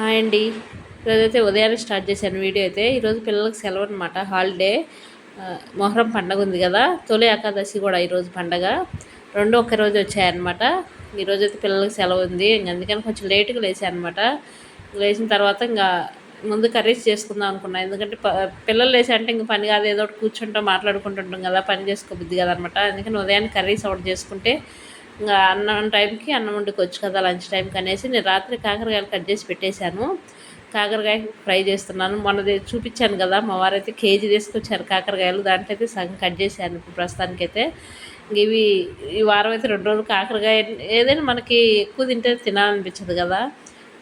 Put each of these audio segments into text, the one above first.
Hi అండి. ఈరోజైతే ఉదయాన్నే స్టార్ట్ చేశాను వీడియో అయితే. ఈరోజు పిల్లలకు సెలవు అనమాట హాలిడే. మొహరం పండగ ఉంది కదా. తొలి ఏకాదశి కూడా ఈరోజు పండగ. రెండు ఒక్క రోజు వచ్చాయన్నమాట. ఈరోజు అయితే పిల్లలకి సెలవు ఉంది. అందుకని కొంచెం లేట్గా లేచాను అనమాట లేచిన తర్వాత ఇంకా ముందు కర్రీస్ చేసుకుందాం అనుకున్నాను ఎందుకంటే ప- పిల్లలు లేచి అంటే ఇంక పని కాదు. ఏదో ఒకటి కూర్చుంటాం మాట్లాడుకుంటుంటాం కదా. పని చేసుకోబుద్ది కదా అనమాట అందుకని ఉదయాన్నే కర్రీస్ ఒకటి చేసుకుంటే ఇంకా అన్నం టైంకి అన్నం వండుకోవచ్చు కదా లంచ్ టైంకి అనేసి నేను రాత్రి కాకరకాయలు కట్ చేసి పెట్టేశాను. కాకరకాయ ఫ్రై చేస్తున్నాను. మొన్నది చూపించాను కదా మా వారైతే కేజీ తీసుకొచ్చారు కాకరకాయలు. దాంట్లో అయితే సగం కట్ చేశాను ఇప్పుడు ప్రస్తుతానికైతే. ఇవి ఈ వారం అయితే రెండు రోజులు కాకరకాయ ఏదైనా మనకి ఎక్కువ తింటే తినాలనిపించదు కదా.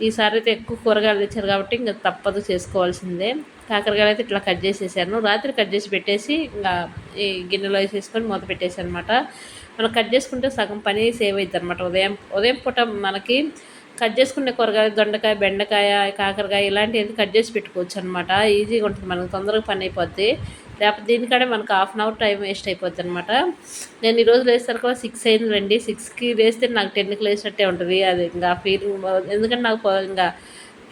ఈసారి అయితే ఎక్కువ కూరగాయలు తెచ్చారు కాబట్టి ఇంకా తప్పదు చేసుకోవాల్సిందే. కాకరకాయలు అయితే ఇట్లా కట్ చేసేసాను. రాత్రి కట్ చేసి పెట్టేసి ఇంకా ఈ గిన్నెలో వేసేసుకొని మూత పెట్టేసాను అనమాట మనం కట్ చేసుకుంటే సగం పని సేవ్ అవుతుంది అనమాట ఉదయం ఉదయం పూట మనకి కట్ చేసుకునే కూరగాయ దొండకాయ బెండకాయ కాకరకాయ ఇలాంటివి కట్ చేసి పెట్టుకోవచ్చు అనమాట ఈజీగా ఉంటుంది మనకు తొందరగా పని అయిపోద్ది. లేకపోతే దీనికాడే మనకు half an hour time waste అయిపోద్ది అనమాట నేను ఈరోజు లేస్తారు సిక్స్ అయింది రండి సిక్స్కి లేస్తే నాకు టెన్కి లేసినట్టే ఉంటుంది. అది ఇంకా ఫీలింగ్ ఎందుకంటే నాకు ఇంకా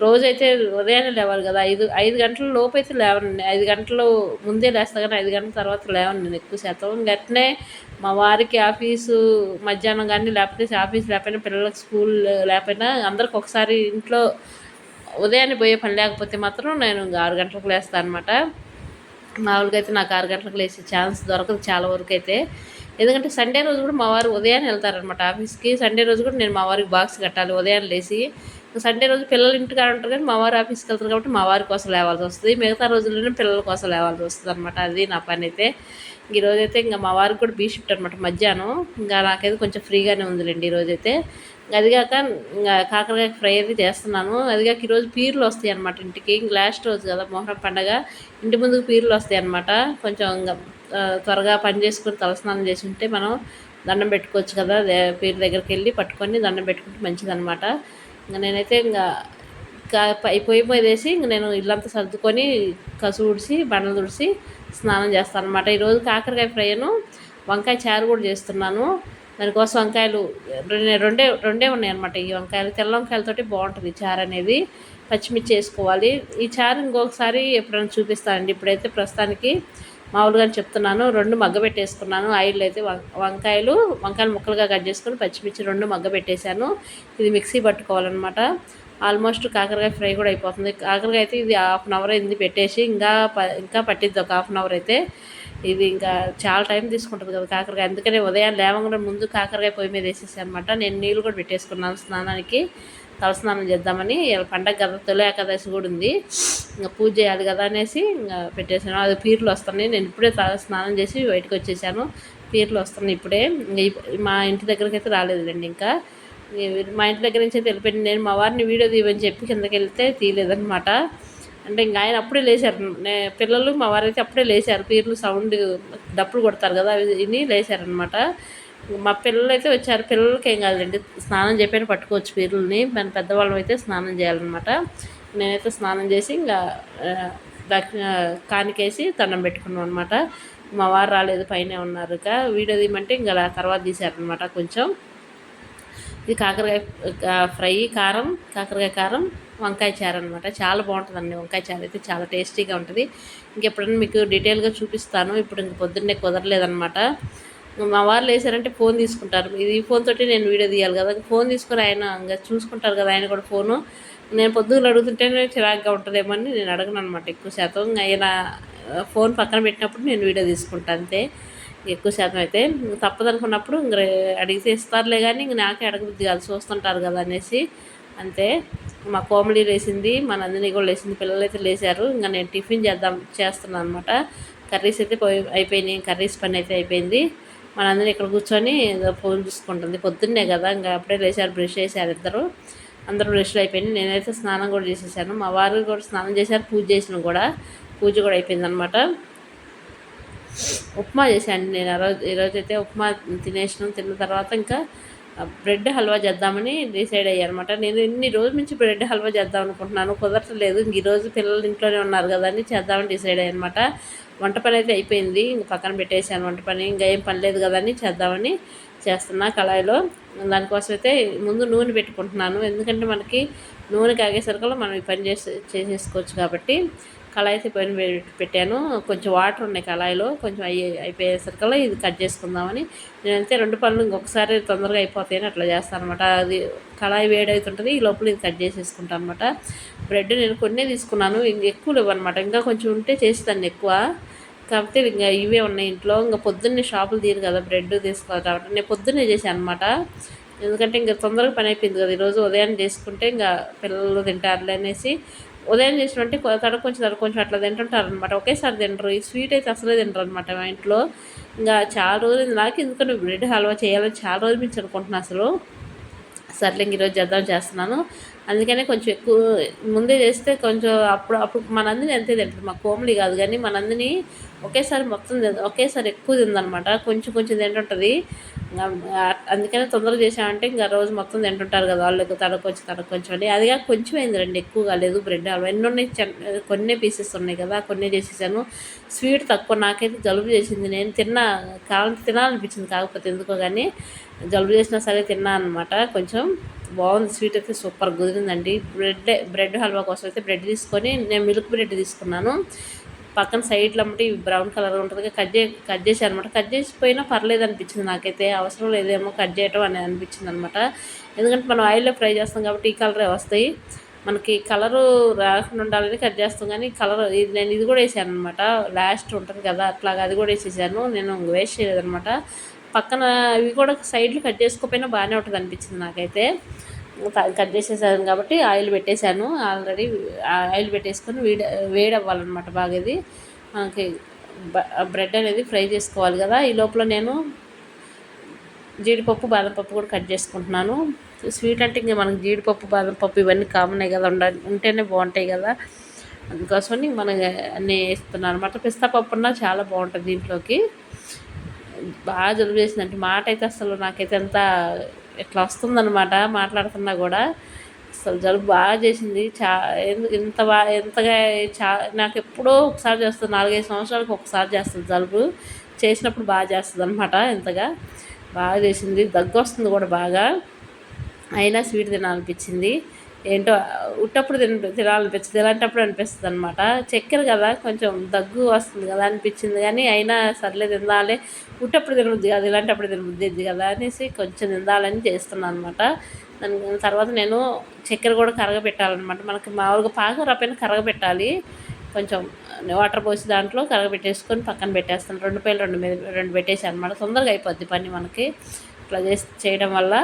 రోజైతే ఉదయాన్నే లేవాలి కదా. ఐదు ఐదు గంటల లోపు అయితే లేవనండి. ఐదు గంటలు ముందే లేస్తా కానీ ఐదు గంటల తర్వాత లేవను నేను ఎక్కువ శాతం. గట్నే మా వారికి ఆఫీసు మధ్యాహ్నం కానీ లేకపోతే ఆఫీస్ లేకపోయినా పిల్లలకు స్కూల్ లేకపోయినా అందరికి ఒకసారి ఇంట్లో ఉదయాన్నే పోయే పని లేకపోతే మాత్రం నేను ఆరు గంటలకు లేస్తాను అనమాట మామూలుగా అయితే నాకు ఆరు గంటలకు లేచే ఛాన్స్ దొరకదు చాలా వరకు అయితే. ఎందుకంటే సండే రోజు కూడా మా వారు ఉదయాన్నే వెళ్తారనమాట ఆఫీస్కి. సండే రోజు కూడా నేను మా వారికి బాక్స్ కట్టాలి ఉదయాన్నే లేచి సండే రోజు పిల్లలు ఇంటికాడ ఉంటారు కానీ మా వారు ఆఫీస్కి వెళ్తారు కాబట్టి మా వారి కోసం లేవాల్సి వస్తుంది. మిగతా రోజుల్లోనే పిల్లల కోసం లేవాల్సి వస్తుంది అనమాట అది నా పని అయితే. ఈ రోజైతే ఇంకా మా వారికి కూడా బీ షిఫ్ట్ అనమాట మధ్యాహ్నం. ఇంకా నాకైతే కొంచెం ఫ్రీగానే ఉందిలేండి ఈరోజైతే అదిగాక ఇంకా కాకరకాయ ఫ్రై అయితే చేస్తున్నాను. అదిగాక ఈరోజు పీర్లు వస్తాయి అనమాట ఇంటికి. లాస్ట్ రోజు కదా మొహరం పండగ. ఇంటి ముందుకు పీర్లు వస్తాయి అనమాట కొంచెం ఇంకా త్వరగా పని చేసుకుని తలస్నానం చేసి ఉంటే మనం దండం పెట్టుకోవచ్చు కదా. పీర్ దగ్గరికి వెళ్ళి పట్టుకొని దండం పెట్టుకుంటే మంచిదన్నమాట. ఇంకా నేనైతే ఇంకా కా పొయ్యి వేసి ఇంక నేను ఇల్లంతా సర్దుకొని కసు ఉడిసి బండలు తుడిసి స్నానం చేస్తాను అనమాట ఈరోజు కాకరకాయ ఫ్రైను వంకాయ చారు కూడా చేస్తున్నాను. దానికోసం వంకాయలు రెండు- రెండే రెండే ఉన్నాయి అనమాట ఈ వంకాయలు తెల్ల వంకాయలతోటి బాగుంటుంది చారు అనేది. పచ్చిమిర్చి వేసుకోవాలి. ఈ చారు ఇంకొకసారి ఎప్పుడైనా చూపిస్తానండి. ఇప్పుడైతే ప్రస్తుతానికి మామూలుగా చెప్తున్నాను రెండు మగ్గ పెట్టేసుకున్నాను. ఆయిల్ అయితే వం- వంకాయలు వంకాయలు ముక్కలుగా కట్ చేసుకొని పచ్చిమిర్చి రెండు మగ్గ పెట్టేశాను. ఇది మిక్సీ పట్టుకోవాలన్నమాట. ఆల్మోస్ట్ కాకరకాయ ఫ్రై కూడా అయిపోతుంది. కాకరకాయ అయితే ఇది హాఫ్ అన్ అవర్ అయింది పెట్టేసి ఇంకా ప ఇంకా పట్టిద్ది ఒక హాఫ్ అన్ అవర్ అయితే. ఇది ఇంకా చాలా టైం తీసుకుంటుంది కదా కాకరకాయ. అందుకనే ఉదయం లేవగానే ముందు కాకరకాయ పొయ్యి మీద వేసేసాను అనమాట నేను నీళ్ళు కూడా పెట్టేసుకున్నాను స్నానానికి. తలస్నానం చేద్దామని పండగ కదా తొలి ఏకాదశి కూడా ఉంది. ఇంకా పూజ చేయాలి కదా అనేసి ఇంకా పెట్టేశాను. అది పీర్లు వస్తున్నాయి. నేను ఇప్పుడే తల స్నానం చేసి బయటకు వచ్చేసాను. పీర్లు వస్తున్నాయి ఇప్పుడే. మా ఇంటి దగ్గరికి అయితే రాలేదులేండి ఇంకా. మా ఇంటి దగ్గర నుంచి అయితే వెళ్ళిపోయింది. నేను మా వారిని వీడియో తీయమని చెప్పి కిందకి వెళ్తే తీయలేదనమాట అంటే ఇంకా ఆయన అప్పుడే లేచారు. నే- పిల్లలు మా వారైతే అప్పుడే లేచారు. పీర్లు సౌండ్ డప్పులు కొడతారు కదా అవి విని లేచారనమాట మా పిల్లలు అయితే వచ్చారు. పిల్లలకి ఏం కాదులేండి. స్నానం చెప్పిన పట్టుకోవచ్చు పీర్లని మన పెద్దవాళ్ళం అయితే స్నానం చేయాలన్నమాట. నేనైతే స్నానం చేసి ఇంకా కానికేసి దండం పెట్టుకున్నాం అనమాట మా వారు రాలేదు పైనే ఉన్నారు ఇక వీడియో తీయమంటే ఇంకా అలా తర్వాత తీశారనమాట కొంచెం. ఇది కాకరకాయ ఫ్రై కారం కాకరకాయ కారం వంకాయ చారు అనమాట చాలా బాగుంటుందండి వంకాయ చారు అయితే. చాలా టేస్టీగా ఉంటుంది. ఇంకెప్పుడైనా మీకు డీటెయిల్గా చూపిస్తాను. ఇప్పుడు ఇంక పొద్దున్నే కుదరలేదనమాట మా వాళ్ళు వేసారంటే ఫోన్ తీసుకుంటారు. ఇది ఈ ఫోన్ తోటి నేను వీడియో తీయాలి కదా. ఫోన్ తీసుకుని ఆయన ఇంకా చూసుకుంటారు కదా ఆయన కూడా ఫోను. నేను పొద్దున్న అడుగుతుంటేనే చిరాగ్గా ఉంటుందేమో అని నేను అడగను అనమాట ఎక్కువ శాతం. ఇంకా ఆయన ఫోన్ పక్కన పెట్టినప్పుడు నేను వీడియో తీసుకుంటాను అంతే. ఎక్కువ శాతం అయితే తప్పదనుకున్నప్పుడు ఇంక అడిగితే ఇస్తారులే కానీ ఇంక నాకే అడగబుద్ది కాదు. చూస్తుంటారు కదా అనేసి అంతే. మా కోమలి లేచింది మా నందిని కూడా లేచింది పిల్లలు అయితే లేచారు ఇంకా నేను టిఫిన్ చేద్దాం చేస్తున్నాను అనమాట కర్రీస్ అయితే పోయి అయిపోయినాయి. కర్రీస్ పని అయితే అయిపోయింది. మనందరం ఇక్కడ కూర్చొని ఏదో ఫోన్ చూసుకుంటుంది. పొద్దున్నే కదా ఇంకా అప్పుడే లేచారు బ్రష్ చేశారు ఇద్దరు. అందరూ బ్రష్లు అయిపోయింది నేనైతే స్నానం కూడా చేసేసాను. మా వారు కూడా స్నానం చేశారు పూజ చేసిన కూడా. పూజ కూడా అయిపోయింది అనమాట ఉప్మా చేశాను నేను ఆ రోజు. ఈరోజు అయితే ఉప్మా తినేసినాం. తిన్న తర్వాత ఇంకా బ్రెడ్ హల్వా చేద్దామని డిసైడ్ అయ్యానమాట అనమాట నేను ఇన్ని రోజుల నుంచి బ్రెడ్ హల్వా చేద్దాం అనుకుంటున్నాను. కుదరట్లేదు. ఇంక ఈరోజు పిల్లలు ఇంట్లోనే ఉన్నారు కదా అని చేద్దామని డిసైడ్ అయ్యానమాట అనమాట వంట పని అయితే అయిపోయింది. ఇంక పక్కన పెట్టేశాను వంట పని. ఇంకా ఏం పని లేదు కదా అని చేద్దామని చేస్తున్నా కళాయిలో. దానికోసం అయితే ముందు నూనె పెట్టుకుంటున్నాను. ఎందుకంటే మనకి నూనె కాగేసరికల్లా మనం ఈ పని చేసి చేసేసుకోవచ్చు కాబట్టి. కళాయి అయితే పైన పెట్టాను. కొంచెం వాటర్ ఉన్నాయి కళాయిలో. కొంచెం అయ్యి అయిపోయేసరికల్లా ఇది కట్ చేసుకుందామని. నేనైతే రెండు పనులు ఇంకొకసారి తొందరగా అయిపోతాయని అట్లా చేస్తాను అనమాట అది కళాయి వేడవుతుంటుంది. ఈ లోపల ఇది కట్ చేసేసుకుంటాను అనమాట బ్రెడ్ నేను కొన్నే తీసుకున్నాను. ఇంకా ఎక్కువ లేవు అనమాట ఇంకా కొంచెం ఉంటే చేస్తాను ఎక్కువ. కాకపోతే ఇంకా ఇవే ఉన్నాయి ఇంట్లో. ఇంకా పొద్దున్నే షాపులు తీరు కదా. బ్రెడ్ తీసుకోవాలి కాబట్టి నేను పొద్దున్నే చేశాను అనమాట ఎందుకంటే ఇంకా తొందరగా పని అయిపోయింది కదా. ఈరోజు ఉదయాన్నే చేసుకుంటే ఇంకా పిల్లలు తింటారులే అనేసి ఉదయం చేసినట్టే కడుపు కొంచెం తడ కొంచెం అట్లా తింటుంటారు అనమాట ఒకేసారి తింటారు ఈ స్వీట్ అయితే అసలే తింటారు అనమాట మా ఇంట్లో. ఇంకా చాలా రోజులు నాకు ఎందుకంటే బ్రెడ్ హల్వా చేయాలని చాలా రోజుల నుంచి అనుకుంటున్నాను అసలు. సర్లే ఈరోజు చేద్దాం చేస్తున్నాను. అందుకనే కొంచెం ఎక్కువ ముందే చేస్తే కొంచెం అప్పుడు అప్పుడు మనందిని అంతే తింటుంది. మా కోమలి కాదు కానీ మనందిని ఒకేసారి మొత్తం ఒకేసారి ఎక్కువ తిందనమాట కొంచెం కొంచెం తింటుంటుంది. అందుకనే తొందరగా చేసామంటే ఇంకా రోజు మొత్తం తింటుంటారు కదా వాళ్ళు తడకొచ్చి తడకొచ్చి అని. అదిగా కొంచెం అయింది రండి ఎక్కువ కాలేదు బ్రెడ్ హల్వా ఎన్ని ఉన్నాయి కొన్ని పీసెస్ ఉన్నాయి కదా కొన్ని చేసేసాను. స్వీట్ తక్కువ నాకైతే జలుబు చేసింది. నేను తిన్నా కావాలంటే తినాలనిపించింది కాకపోతే ఎందుకో కానీ జలుబు చేసినా సరే తిన్నా అనమాట కొంచెం బాగుంది స్వీట్ అయితే సూపర్ కుదిరిందండి. బ్రెడ్ బ్రెడ్ హల్వా కోసం అయితే బ్రెడ్ తీసుకొని నేను మిల్క్ బ్రెడ్ తీసుకున్నాను. పక్కన సైడ్లో అమ్మటి బ్రౌన్ కలర్ ఉంటుంది కట్ చే కట్ చేసి అనమాట కట్ చేసిపోయినా పర్లేదు అనిపించింది నాకైతే. అవసరం లేదేమో కట్ చేయటం అనేది అనిపించింది అనమాట. ఎందుకంటే మనం ఆయిల్లో ఫ్రై చేస్తాం కాబట్టి ఈ కలరే వస్తాయి. మనకి కలరు రాకుండా ఉండాలని కట్ చేస్తాం కానీ కలర్ ఇది నేను ఇది కూడా వేసాను అనమాట. లాస్ట్ ఉంటుంది కదా అట్లాగా అది కూడా వేసేసాను. నేను వేస్ట్ చేయలేదనమాట. పక్కన ఇవి కూడా సైడ్లు కట్ చేసుకోకపోయినా బాగానే ఉంటుంది అనిపించింది నాకైతే. కట్ చేసేసాను కాబట్టి ఆయిల్ పెట్టేశాను. ఆల్రెడీ ఆయిల్ పెట్టేసుకొని వేడ వేడి అవ్వాలన్నమాట బాగా ఇది మనకి బ్రెడ్ అనేది ఫ్రై చేసుకోవాలి కదా. ఈ లోపల నేను జీడిపప్పు బాదం పప్పు కూడా కట్ చేసుకుంటున్నాను. స్వీట్ అంటే ఇంకా మనకి జీడిపప్పు బాదం పప్పు ఇవన్నీ కామన్ కదా ఉండ ఉంటేనే బాగుంటాయి కదా. అందుకోసమని మనం అన్నీ వేస్తున్నాను అనమాట పిస్తా పప్పు చాలా బాగుంటుంది దీంట్లోకి. బాగా జలుబు చేసిందంటే మాట అయితే అసలు నాకైతే ఎంత ఇట్లా వస్తుందన్నమాట మాట్లాడుతున్నా కూడా. అసలు జలుబు బాగా చేసింది. చా ఎంత బాగా ఎంతగా చా నాకు ఎప్పుడో ఒకసారి చేస్తుంది. నాలుగైదు సంవత్సరాలకు ఒకసారి చేస్తుంది జలుబు. చేసినప్పుడు బాగా చేస్తుంది అనమాట ఎంతగా బాగా చేసింది. దగ్గు వస్తుంది కూడా బాగా. అయినా స్వీట్ తినాలనిపించింది. ఏంటో ఉట్టప్పుడు తిన తినాలనిపించింది. ఇలాంటప్పుడు అనిపిస్తుంది అనమాట చక్కెర కదా కొంచెం దగ్గు వస్తుంది కదా అనిపించింది కానీ అయినా సర్లే తినాలి. ఉట్టప్పుడు తినబుద్ది కాదు ఇలాంటప్పుడు తినబుద్ది కదా అనేసి కొంచెం తినాలని చేస్తున్నాను అనమాట దాని తర్వాత నేను చక్కెర కూడా కరగబెట్టాలన్నమాట. మనకి మామూలుగా పాక పైన కరగబెట్టాలి. కొంచెం వాటర్ పోసి దాంట్లో కరగబెట్టేసుకొని పక్కన పెట్టేస్తాను. రెండు పేలు రెండు మీద రెండు పెట్టేసి అనమాట తొందరగా అయిపోద్ది పని మనకి. ఇట్లా చేసి చేయడం వల్ల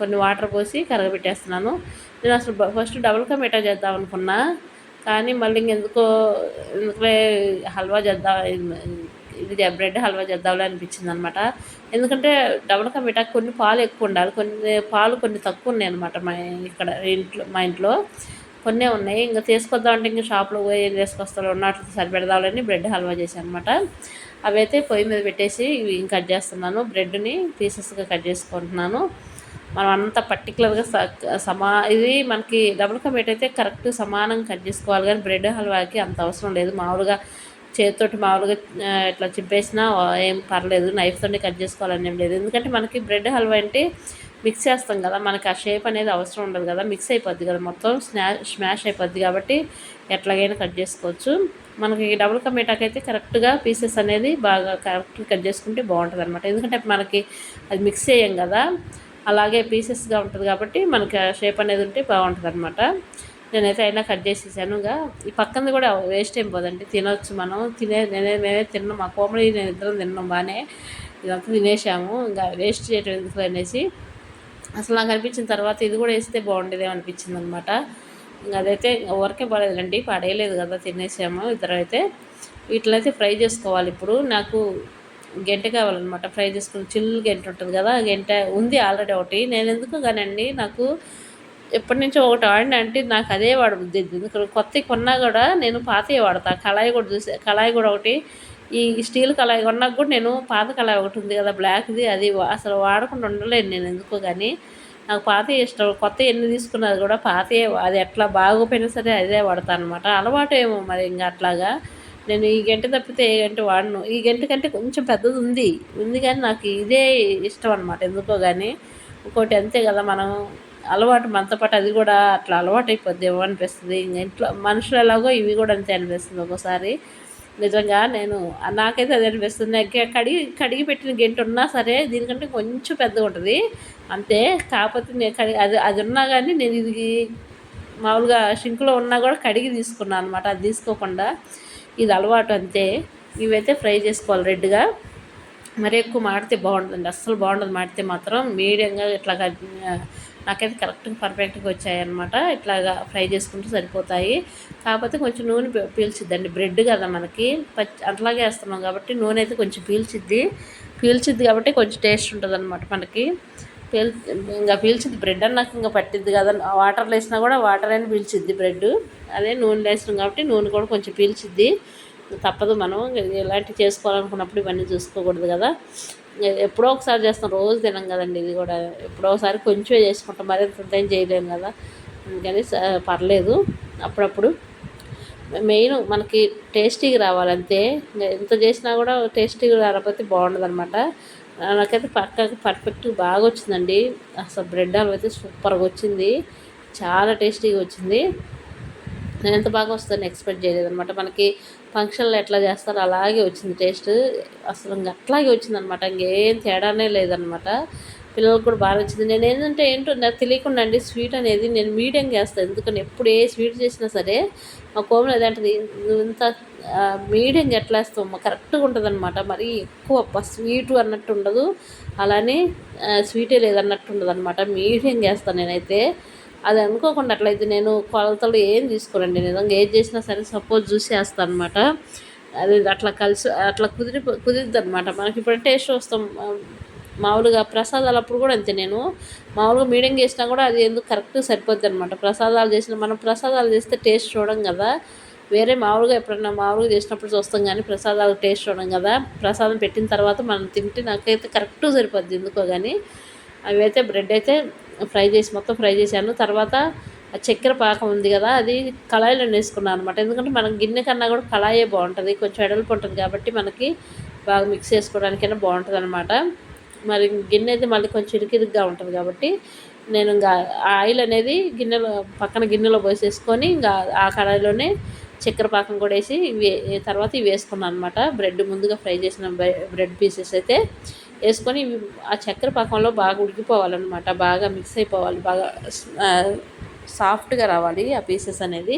కొన్ని వాటర్ పోసి కరగబెట్టేస్తున్నాను. నేను అసలు ఫస్ట్ డబుల్ కా మిఠా చేద్దాం అనుకున్నా కానీ మళ్ళీ ఇంకెందుకో ఎందుకులే హల్వా చేద్దాం ఇది బ్రెడ్ హల్వా చేద్దాంలే అనిపించింది అనమాట ఎందుకంటే డబుల్ కా మిఠా కొన్ని పాలు ఎక్కువ ఉండాలి కొన్ని పాలు కొన్ని తక్కువ ఉన్నాయి అనమాట మా ఇక్కడ ఇంట్లో మా ఇంట్లో. కొన్నే ఉన్నాయి. ఇంకా తీసుకొద్దాం అంటే ఇంకా షాప్లో పోయి ఏం తీసుకొస్తాలో ఉన్నట్లు సరిపెడదామని బ్రెడ్ హల్వా చేశాను అనమాట అవి అయితే పొయ్యి మీద పెట్టేసి ఇవి కట్ చేస్తున్నాను. బ్రెడ్ని పీసెస్గా కట్ చేసుకుంటున్నాను. మనం అంత పర్టికులర్గా సమా ఇది మనకి డబుల్ కమేట్ అయితే కరెక్ట్ సమానం కట్ చేసుకోవాలి కానీ బ్రెడ్ హల్వాకి అంత అవసరం లేదు. మామూలుగా చేతితోటి మామూలుగా ఇట్లా చింపేసినా ఏం పర్లేదు. నైఫ్తోనే కట్ చేసుకోవాలని ఏం లేదు. ఎందుకంటే మనకి బ్రెడ్ హల్వా అంటే మిక్స్ చేస్తాం కదా. మనకి ఆ షేప్ అనేది అవసరం ఉండదు కదా. మిక్స్ అయిపోద్ది కదా. మొత్తం స్నా స్మాష్ అయిపోద్ది కాబట్టి ఎట్లాగైనా కట్ చేసుకోవచ్చు. మనకి డబుల్ కమేటాకి అయితే కరెక్ట్గా పీసెస్ అనేది బాగా కరెక్ట్గా కట్ చేసుకుంటే బాగుంటుంది అనమాట ఎందుకంటే మనకి అది మిక్స్ చేయం కదా. అలాగే పీసెస్గా ఉంటుంది కాబట్టి మనకి షేప్ అనేది ఉంటే బాగుంటుంది అనమాట నేనైతే అయినా కట్ చేసేసాను. ఇంకా ఈ పక్కనది కూడా వేస్ట్ ఏం పోదండి. తినొచ్చు మనం. తినే నేనే మేమే తిన్నాం. మా కోమడి నేను ఇద్దరం తిన్నాం బాగానే ఇదంతా తినేసాము. ఇంకా వేస్ట్ చేయటం ఎందుకు అనేసి. అసలు నాకు అనిపించిన తర్వాత ఇది కూడా వేస్తే బాగుండేదేమో అనిపించింది అనమాట ఇంకా అదైతే ఊరికే పడేదండి పడేయలేదు కదా తినేసాము. ఇద్దరు అయితే వీటినైతే ఫ్రై చేసుకోవాలి ఇప్పుడు. నాకు గంట కావాలన్నమాట. ఫ్రై చేసుకుని చిల్ గంట ఉంటుంది కదా గంట ఉంది ఆల్రెడీ ఒకటి. నేను ఎందుకు కానండి నాకు ఎప్పటి నుంచో ఒకటి వాడిన అంటే నాకు అదే వాడబుద్ది ఎందుకంటే కొత్త కొన్నా కూడా నేను పాతవి వాడతా. కళాయి కూడా చూసే కళాయి కూడా ఒకటి. ఈ స్టీల్ కళాయి కొన్నాక కూడా నేను పాత కళాయి ఒకటి ఉంది కదా బ్లాక్ది అది అసలు వాడకుండా ఉండలేను నేను ఎందుకో కానీ నాకు పాత ఇష్టం. కొత్త ఎన్ని తీసుకున్నది కూడా పాత అది ఎట్లా బాగోపోయినా సరే అదే వాడతాను అనమాట అలవాటు ఏమో మరి ఇంకా అట్లాగా. నేను ఈ గంట తప్పితే ఏ గంట వాడను. ఈ గంట కంటే కొంచెం పెద్దది ఉంది. ఉంది కానీ నాకు ఇదే ఇష్టం అనమాట ఎందుకో కానీ ఇంకోటి అంతే కదా మనం అలవాటు మనతో పాటు అది కూడా అట్లా అలవాటు అయిపోద్ది అనిపిస్తుంది ఇంట్లో మనుషులు ఎలాగో ఇవి కూడా అంతే అనిపిస్తుంది ఒక్కోసారి. నిజంగా నేను నాకైతే అది అనిపిస్తుంది. నాకు కడిగి కడిగి పెట్టిన గంట ఉన్నా సరే దీనికంటే కొంచెం పెద్దగా ఉంటుంది. అంతే. కాకపోతే నేను కడిగి అది అది ఉన్నా కానీ నేను ఇది మామూలుగా షింక్లో ఉన్నా కూడా కడిగి తీసుకున్నాను అనమాట అది తీసుకోకుండా. ఇది అలవాటు అంతే. ఇవైతే ఫ్రై చేసుకోవాలి రెడ్గా. మరి ఎక్కువ మాడితే బాగుంటుందండి. అస్సలు బాగుంటుంది మాడితే మాత్రం. మీడియంగా ఇట్లాగా నాకైతే కరెక్ట్గా పర్ఫెక్ట్గా వచ్చాయన్నమాట. ఇట్లాగా ఫ్రై చేసుకుంటూ సరిపోతాయి. కాకపోతే కొంచెం నూనె పీల్చిద్దండి. బ్రెడ్ కదా మనకి. పచ్చి అట్లాగే వేస్తున్నాం కాబట్టి నూనె అయితే కొంచెం పీల్చిద్ది. పీల్చిద్ది కాబట్టి కొంచెం టేస్ట్ ఉంటుంది మనకి. పీల్ ఇంకా పీల్చింది బ్రెడ్ అని నాకు ఇంకా పట్టిద్ది కదా. వాటర్లో వేసినా కూడా వాటర్ అయినా పీల్చిద్ది బ్రెడ్ అదే నూనె వేసినాం కాబట్టి నూనె కూడా కొంచెం పీల్చిద్ది. తప్పదు మనం. ఇలాంటివి చేసుకోవాలనుకున్నప్పుడు ఇవన్నీ చూసుకోకూడదు కదా. ఎప్పుడో ఒకసారి చేస్తాం. రోజు తినం కదండి ఇది కూడా. ఎప్పుడో ఒకసారి కొంచెమే చేసుకుంటాం. మరి టైం చేయలేము కదా. అందుకని పర్లేదు. అప్పుడప్పుడు. మెయిన్ మనకి టేస్టీగా రావాలంతే. ఎంత చేసినా కూడా టేస్టీగా రాకపోతే బాగుండదు అనమాట నాకైతే పక్కకి పర్ఫెక్ట్ బాగా వచ్చిందండి అసలు బ్రెడ్ హల్వా అయితే సూపర్గా వచ్చింది చాలా టేస్టీగా వచ్చింది. నేను ఎంత బాగా వస్తుందని ఎక్స్పెక్ట్ చేయలేదు అనమాట మనకి ఫంక్షన్లో ఎట్లా చేస్తారో అలాగే వచ్చింది టేస్ట్ అసలు ఇంకా అట్లాగే వచ్చిందనమాట ఇంకేం తేడానే లేదనమాట పిల్లలకు కూడా బాగా నచ్చింది. నేను ఏంటంటే ఏంటో నాకు తెలియకుండా అండి స్వీట్ అనేది నేను మీడియం చేస్తాను ఎందుకంటే ఎప్పుడు ఏ స్వీట్ చేసినా సరే మా కోమలు ఏదంటది నువ్వు ఇంత మీడియం ఎట్లా వేస్తావు? కరెక్ట్గా ఉంటుంది అనమాట మరి ఎక్కువ స్వీటు అన్నట్టు ఉండదు. అలానే స్వీటే లేదన్నట్టు ఉండదు అనమాట మీడియం వేస్తాను నేనైతే. అది అనుకోకుండా అట్లయితే నేను కొలతలు ఏం తీసుకోనండి. నిజంగా ఏది చేసినా సరే సపోజ్ చూసి వేస్తాను అనమాట అది అట్లా కలిసి అట్లా కుదిరి కుదిరిద్ది అనమాట మనకి ఇప్పుడు టేస్ట్ వస్తాం. మామూలుగా ప్రసాదాలు అప్పుడు కూడా అంతే. నేను మామూలుగా మీడియం చేసినా కూడా అది ఎందుకు కరెక్ట్ సరిపోద్ది అనమాట ప్రసాదాలు చేసిన మనం ప్రసాదాలు చేస్తే టేస్ట్ చూడడం కదా. వేరే మామూలుగా ఎప్పుడన్నా మామూలుగా చేసినప్పుడు చూస్తాం కానీ ప్రసాదాలు టేస్ట్ చూడడం కదా. ప్రసాదం పెట్టిన తర్వాత మనం తింటే నాకైతే కరెక్ట్ సరిపోద్ది ఎందుకో కానీ అవి అయితే బ్రెడ్ అయితే ఫ్రై చేసి మొత్తం ఫ్రై చేశాను. తర్వాత ఆ చక్కెర పాకం ఉంది కదా అది కళాయిలో వేసుకున్నాను అనమాట ఎందుకంటే మనం గిన్నె కన్నా కూడా కళాయే బాగుంటుంది. కొంచెం ఎడల్పు ఉంటుంది కాబట్టి మనకి బాగా మిక్స్ చేసుకోవడానికైనా బాగుంటుంది అనమాట మరి గిన్నె అయితే మళ్ళీ కొంచెం ఇరికిరిగ్గా ఉంటుంది కాబట్టి నేను ఇంకా ఆయిల్ అనేది గిన్నెలో పక్కన గిన్నెలో పోసేసుకొని ఇంకా ఆ కడాయిలోనే చక్కెర పాకం కూడా వేసి తర్వాత ఇవి వేసుకున్నాను అనమాట బ్రెడ్ ముందుగా ఫ్రై చేసిన బ్రెడ్ పీసెస్ అయితే వేసుకొని ఆ చక్కెర పాకంలో బాగా ఉడికిపోవాలన్నమాట. బాగా మిక్స్ అయిపోవాలి బాగా సాఫ్ట్గా రావాలి ఆ పీసెస్ అనేది.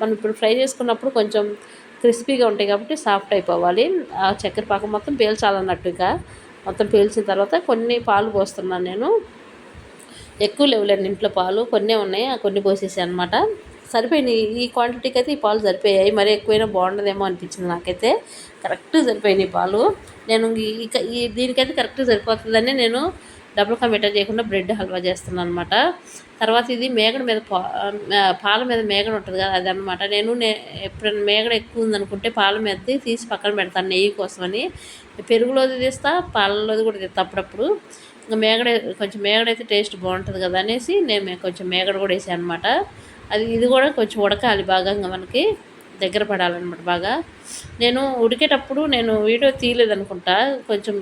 మనం ఇప్పుడు ఫ్రై చేసుకున్నప్పుడు కొంచెం క్రిస్పీగా ఉంటాయి కాబట్టి సాఫ్ట్ అయిపోవాలి. ఆ చక్కెర పాకం మొత్తం పేల్చాలన్నట్టుగా మొత్తం పీల్చిన తర్వాత కొన్ని పాలు పోస్తున్నాను నేను. ఎక్కువ లేవులేండి ఇంట్లో పాలు. కొన్ని ఉన్నాయి ఆ కొన్ని పోసేసాను అనమాట సరిపోయినాయి ఈ క్వాంటిటీకి అయితే ఈ పాలు సరిపోయాయి. మరీ ఎక్కువైనా బాగుండదేమో అనిపించింది నాకైతే. కరెక్ట్ సరిపోయినాయి పాలు. నేను ఇక ఈ దీనికైతే కరెక్ట్ సరిపోతుందని నేను డబుల్ కమిటా చేయకుండా బ్రెడ్ హల్వా చేస్తున్నాను అనమాట తర్వాత ఇది మేగడ మీద పాల మీద మేగడ ఉంటుంది కదా అది అనమాట నేను నే ఎప్పుడైనా మేగడ ఎక్కువ ఉందనుకుంటే పాల మీద తీసి పక్కన పెడతాను నెయ్యి కోసమని. పెరుగులోది తీస్తా పాలలోది కూడా తీస్తా అప్పుడప్పుడు. ఇంకా మేగడ కొంచెం మేగడ అయితే టేస్ట్ బాగుంటుంది కదా అనేసి నేను కొంచెం మేగడ కూడా వేసాను అనమాట అది ఇది కూడా కొంచెం ఉడకాలి బాగా మనకి దగ్గర పడాలన్నమాట బాగా. నేను ఉడికేటప్పుడు నేను వీడియో తీయలేదనుకుంటా కొంచెం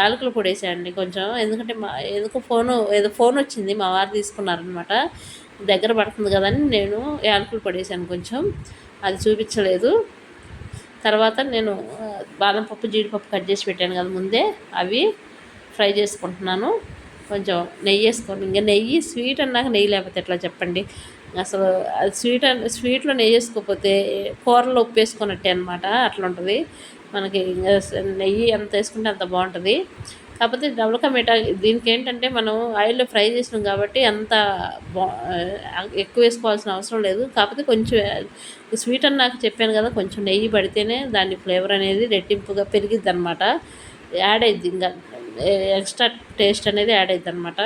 యాలకులు పొడి వేసేయండి కొంచెం. ఎందుకంటే మా ఎందుకో ఫోను ఏదో ఫోన్ వచ్చింది మా వారు తీసుకున్నారనమాట దగ్గర పడుతుంది కదని నేను యాలకులు పొడి వేసాను కొంచెం. అది చూపించలేదు. తర్వాత నేను బాదం పప్పు జీడిపప్పు కట్ చేసి పెట్టాను కదా ముందే అవి ఫ్రై చేసుకుంటున్నాను. కొంచెం నెయ్యి వేసుకోండి. ఇంకా నెయ్యి స్వీట్ అన్నాక నెయ్యి లేకపోతే ఎట్లా చెప్పండి? అసలు స్వీట్ స్వీట్లో నెయ్యి వేసుకోకపోతే కూరలో ఉప్పు వేసుకున్నట్టే అనమాట అట్లా ఉంటుంది. మనకి నెయ్యి ఎంత వేసుకుంటే అంత బాగుంటుంది. కాకపోతే డబుల్ మిఠా దీనికి ఏంటంటే మనం ఆయిల్లో ఫ్రై చేసినాం కాబట్టి అంత బా ఎక్కువ వేసుకోవాల్సిన అవసరం లేదు. కాకపోతే కొంచెం స్వీట్ అని నాకు చెప్పాను కదా కొంచెం నెయ్యి పడితేనే దాని ఫ్లేవర్ అనేది రెట్టింపుగా పెరిగిద్ది అనమాట యాడ్ అయింది ఇంకా ఎక్స్ట్రా టేస్ట్ అనేది యాడ్ అవుతుంది అనమాట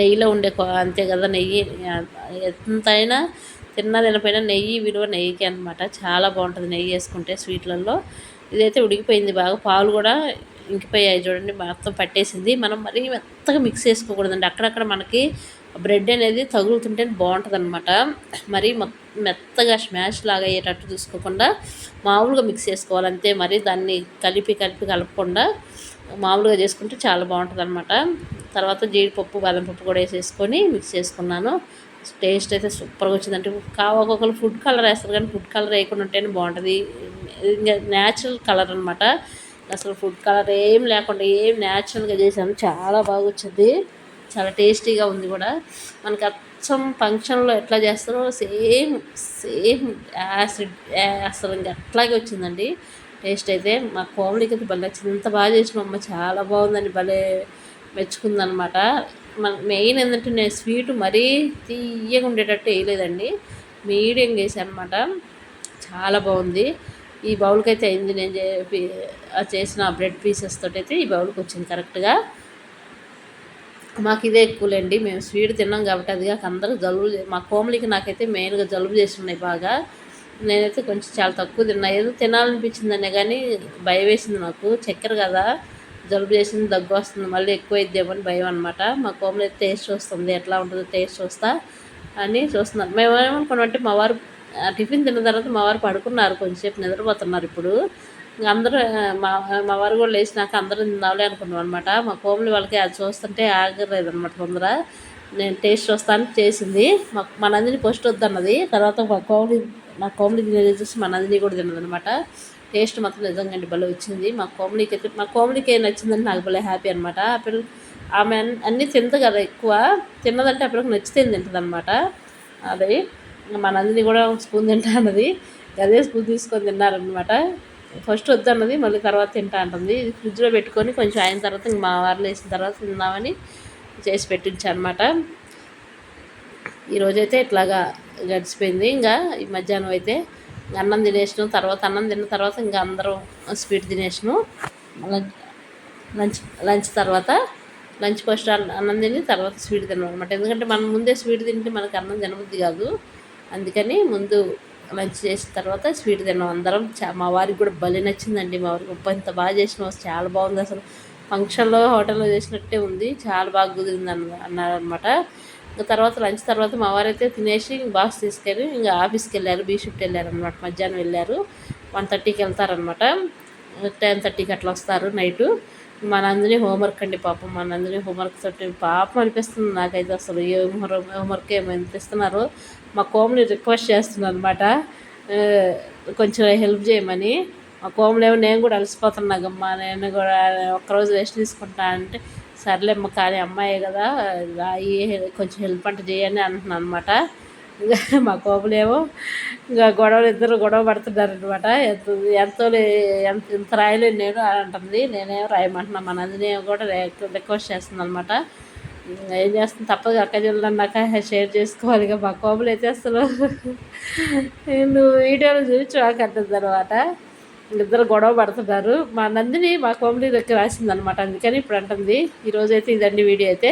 నెయ్యిలో ఉండే అంతే కదా నెయ్యి ఎంతైనా తిన్న తినపోయినా నెయ్యి విలువ నెయ్యికి అనమాట చాలా బాగుంటుంది నెయ్యి వేసుకుంటే స్వీట్లలో. ఇదైతే ఉడికిపోయింది బాగా. పాలు కూడా ఇంకిపోయాయి చూడండి మొత్తం పట్టేసింది. మనం మరీ మెత్తగా మిక్స్ చేసుకోకూడదండి. అక్కడక్కడ మనకి బ్రెడ్ అనేది తగులుతుంటే బాగుంటుంది అనమాట మరి మెత్తగా స్మాష్ లాగా అయ్యేటట్టు చూసుకోకుండా మామూలుగా మిక్స్ చేసుకోవాలి. అంతే మరి దాన్ని కలిపి కలిపి కలపకుండా మామూలుగా చేసుకుంటే చాలా బాగుంటుంది అనమాట తర్వాత జీడిపప్పు బాదం పప్పు కూడా వేసేసుకొని మిక్స్ చేసుకున్నాను. టేస్ట్ అయితే సూపర్గా వచ్చిందంటే కావ ఒక్కొక్కరు ఫుడ్ కలర్ వేస్తారు కానీ ఫుడ్ కలర్ వేయకుండా ఉంటేనే బాగుంటుంది. ఇంకా న్యాచురల్ కలర్ అనమాట అసలు ఫుడ్ కలర్ ఏం లేకుండా ఏం న్యాచురల్గా చేశాను. చాలా బాగా వచ్చింది. చాలా టేస్టీగా ఉంది కూడా. మనకి అచ్చం ఫంక్షన్లో ఎట్లా చేస్తారో సేమ్ సేమ్ యాసిడ్ అసలు ఇంకా అట్లాగే వచ్చిందండి. టేస్ట్ అయితే మా కోమలికి అయితే భలే నచ్చింది. ఇంత బాగా చేసిన అమ్మ చాలా బాగుందని భలే మెచ్చుకుందనమాట మన మెయిన్ ఏంటంటే నేను స్వీట్ మరీ తీయగా ఉండేటట్టు వేయలేదండి. మీడియం వేసాను అనమాట చాలా బాగుంది. ఈ బౌల్కి అయితే అయింది. నేను చే- ఆ చేసిన బ్రెడ్ పీసెస్ తోటైతే ఈ బౌల్కి వచ్చింది కరెక్ట్గా మాకు ఇదే ఎక్కువలేండి. మేము స్వీట్ తిన్నాం కాబట్టి అది కాక అందరూ జలుబు మా కోమలికి నాకైతే మెయిన్గా జలుబు చేసి ఉన్నాయి బాగా. నేనైతే కొంచెం చాలా తక్కువ తిన్నా. ఏదో తినాలనిపించిందనే కానీ భయం వేసింది నాకు. చక్కెర కదా. జలుబు చేసింది దగ్గు వస్తుంది మళ్ళీ ఎక్కువ అయిద్దేమో అని భయం అనమాట మా కోమలి టేస్ట్ వస్తుంది ఎట్లా ఉంటుందో టేస్ట్ చూస్తా అని చూస్తున్నారు. మేము ఏమనుకున్నామంటే మా వారు ఆ, టిఫిన్ తిన్న తర్వాత మా వారు పడుకున్నారు కొంచెంసేపు నిద్రపోతున్నారు ఇప్పుడు. అందరూ మా మా వారు కూడా లేచినాక అందరూ తిందాంలే అనుకున్నాం అనమాట మా కోమలి వాళ్ళకి అది చూస్తుంటే ఆగలేదు అనమాట తొందర. నేను టేస్ట్ చూస్తాను చేసింది. మా మా నందిని ఫస్ట్ వద్దన్నది. తర్వాత మా కోమలి మా కోమలి తినేది చూసి మా నందిని కూడా తినదనమాట టేస్ట్ మాత్రం నిజంగా అండి భలే వచ్చింది. మా కోమలికి అయితే మా కోమలికి ఏం నచ్చిందని నాకు భలే హ్యాపీ అనమాట ఆ పిల్ల ఆమె అన్నీ తింది కదా ఎక్కువ. తిన్నదంటే ఆ పిల్లకి నచ్చితే తింటుంది అనమాట అది మా నందిని కూడా స్పూన్ తింటా అన్నది. అదే స్పూన్ తీసుకొని తిన్నారనమాట ఫస్ట్ వద్దన్నది మళ్ళీ తర్వాత తింటా అంటుంది. ఇది ఫ్రిడ్జ్లో పెట్టుకొని కొంచెం అయిన తర్వాత ఇంక మా వారిలో వేసిన తర్వాత తిందామని చేసి పెట్టించా అనమాట ఈరోజైతే ఇట్లాగా గడిచిపోయింది. ఇంకా ఈ మధ్యాహ్నం అయితే అన్నం తినేసినాం తర్వాత అన్నం తిన్న తర్వాత ఇంకా అందరం స్వీట్ తినేసినాం. లంచ్ లంచ్ లంచ్ తర్వాత లంచ్ ఫస్ట్ అన్నం తిని తర్వాత స్వీట్ తిన్నాం అనమాట ఎందుకంటే మనం ముందే స్వీట్ తింటే మనకి అన్నం తినబుద్ధి కాదు. అందుకని ముందు లంచ్ చేసిన తర్వాత స్వీట్ తిన్నాం అందరం. చా- మా వారికి కూడా భలే నచ్చిందండి మా వారికి. ఉప్పు ఇంత బాగా చేసినాం చాలా బాగుంది అసలు. ఫంక్షన్లో హోటల్లో చేసినట్టే ఉంది. చాలా బాగా కుదిరింది అన్న అన్నారనమాట ఇంకా తర్వాత లంచ్ తర్వాత మా వారైతే తినేసి బాక్స్ తీసుకెళ్ళి ఇంకా ఆఫీస్కి వెళ్ళారు బీ షిఫ్ట్ వెళ్ళారు అనమాట మధ్యాహ్నం వెళ్ళారు. వన్ థర్టీకి వెళ్తారనమాట టెన్ థర్టీకి అట్లా వస్తారు నైటు. మా నందిని హోంవర్క్ అండి పాపం. మా నందిని హోంవర్క్ తోటి పాపం అనిపిస్తుంది నాకైతే అసలు. ఏ హోంవర్క్ ఏమో ఎంత ఇస్తున్నారో మా కోమ్ని రిక్వెస్ట్ చేస్తున్నాను అనమాట కొంచెం హెల్ప్ చేయమని. మా కోమలు ఏమో నేను కూడా అలసిపోతున్నాగమ్మా నేను కూడా ఒక్కరోజు రెస్ట్ తీసుకుంటా అంటే సర్లేమ్మ కానీ అమ్మాయి కదా రాయి కొంచెం హెల్ప్ అంటే చేయని అంటున్నాను అనమాట ఇంకా మా కోపలేమో ఇంకా గొడవలు ఇద్దరు గొడవ పడుతున్నారు అనమాట ఎంత ఎంతో లే- ఎంత ఇంత రాయలేదు నేను అని అంటుంది. నేనేమో రాయమంటున్నా మా నందిని కూడా రిక్వెస్ట్ చేస్తుంది అనమాట ఏం చేస్తుంది? తప్పదు అక్క జిల్లా అన్నాక షేర్ చేసుకోవాలి ఇక మా కోపలు అయితే అసలు నువ్వు వీడియోలో చూపించు అంటుంది అనమాట ఇద్దరు గొడవ పడుతున్నారు. మా నందిని మా కోమలి దగ్గర రాసింది అనమాట అందుకని ఇప్పుడు అంటుంది. ఈరోజైతే ఇదండి వీడియో అయితే.